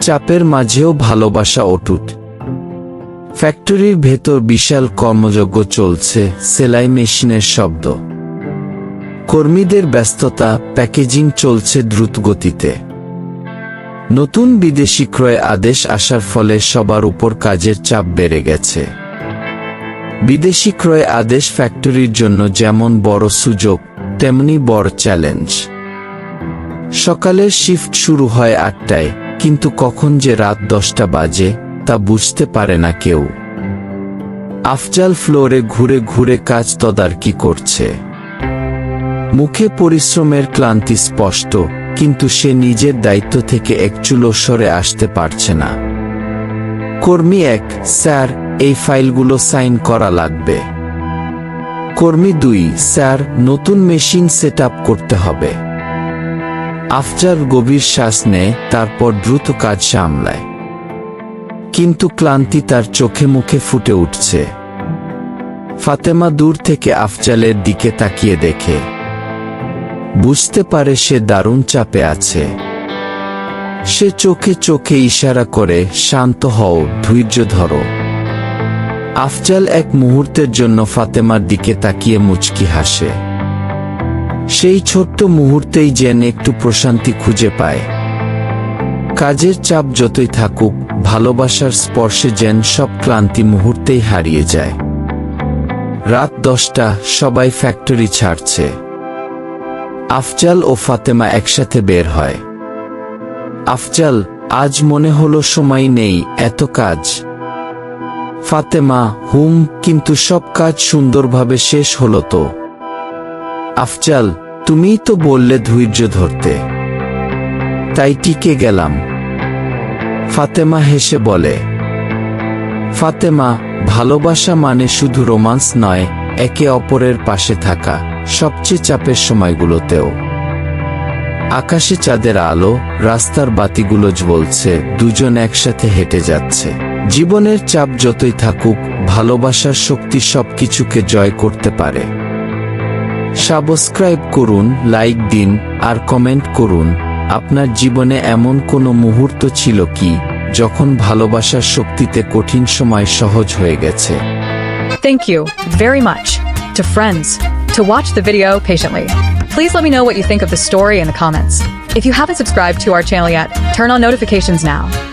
চাপের মাঝেও ভালোবাসা অটুট। ফ্যাক্টরির ভেতর বিশাল কর্মযজ্ঞ চলছে, সেলাই মেশিনের শব্দ। কর্মীদের ব্যস্ততা, প্যাকেজিং চলছে দ্রুত গতিতে নতুন বিদেশি ক্রয় আদেশ আসার ফলে সবার উপর কাজের চাপ বেড়ে গেছে। বিদেশি ক্রয় আদেশ ফ্যাক্টরির জন্য যেমন বড় সুযোগ, তেমনি বড় চ্যালেঞ্জ। সকালের শিফট শুরু হয় আটটায়। কিন্তু কখন যে রাত দশটা বাজে, তা বুঝতে পারে না কেউ। আফজাল ফ্লোরে ঘুরে ঘুরে কাজ তদারকি করছে। মুখে পরিশ্রমের ক্লান্তি স্পষ্ট, কিন্তু সে নিজের দায়িত্ব থেকে একচুলো সরে আসতে পারছে না। কর্মী এক, স্যার, এই ফাইলগুলো সাইন করা লাগবে। কর্মী দুই, স্যার, নতুন মেশিন সেট করতে হবে। আফজার গভীর শ্বাস নেয়, তারপর দ্রুত কাজ সামলায়। কিন্তু ক্লান্তি তার চোখে মুখে ফুটে উঠছে। ফাতেমা দূর থেকে আফজালের দিকে তাকিয়ে দেখে। বুঝতে পারে সে দারুণ চাপে আছে। সে চোখে চোখে ইশারা করে, শান্ত হও, ধৈর্য ধরো। আফজাল এক মুহূর্তের জন্য ফাতেমার দিকে তাকিয়ে মুচকি হাসে। সেই ছোট্ট মুহূর্তেই যেন একটু প্রশান্তি খুঁজে পায়। কাজের চাপ যতই থাকুক, ভালোবাসার স্পর্শে যেন সব ক্লান্তি মুহূর্তেই হারিয়ে যায়। রাত দশটা, সবাই ফ্যাক্টরি ছাড়ছে। আফজাল ও ফাতেমা একসাথে বের হয়। আফজাল, আজ মনে হলো সময় নেই, এত কাজ। ফাতেমা, হুম, কিন্তু সব কাজ সুন্দরভাবে শেষ হলো তো। আফজাল, তুমিই তো বললে ধৈর্য ধরতে। তাই টিকে গেলাম। ফাতেমা হেসে বলে, ফাতেমা, ভালোবাসা মানে শুধু রোমান্স নয়, একে অপরের পাশে থাকা সবচেয়ে চাপের সময়গুলোতেও। আকাশে চাঁদের আলো, রাস্তার বাতিগুলো জ্বলছে দুজন একসাথে হেঁটে যাচ্ছে। জীবনের চাপ যতই থাকুক, ভালোবাসার শক্তি সবকিছুকে জয় করতে পারে। সাবস্ক্রাইব করুন লাইক দিন আর কমেন্ট করুন আপনার জীবনে এমন কোনো মুহূর্ত ছিল কি যখন ভালোবাসার শক্তিতে কঠিন সময় সহজ হয়ে গেছে Thank you very much to friends to watch the video patiently. Please let me know what you think of the story in the comments. If you haven't subscribed to our channel yet, turn on notifications now.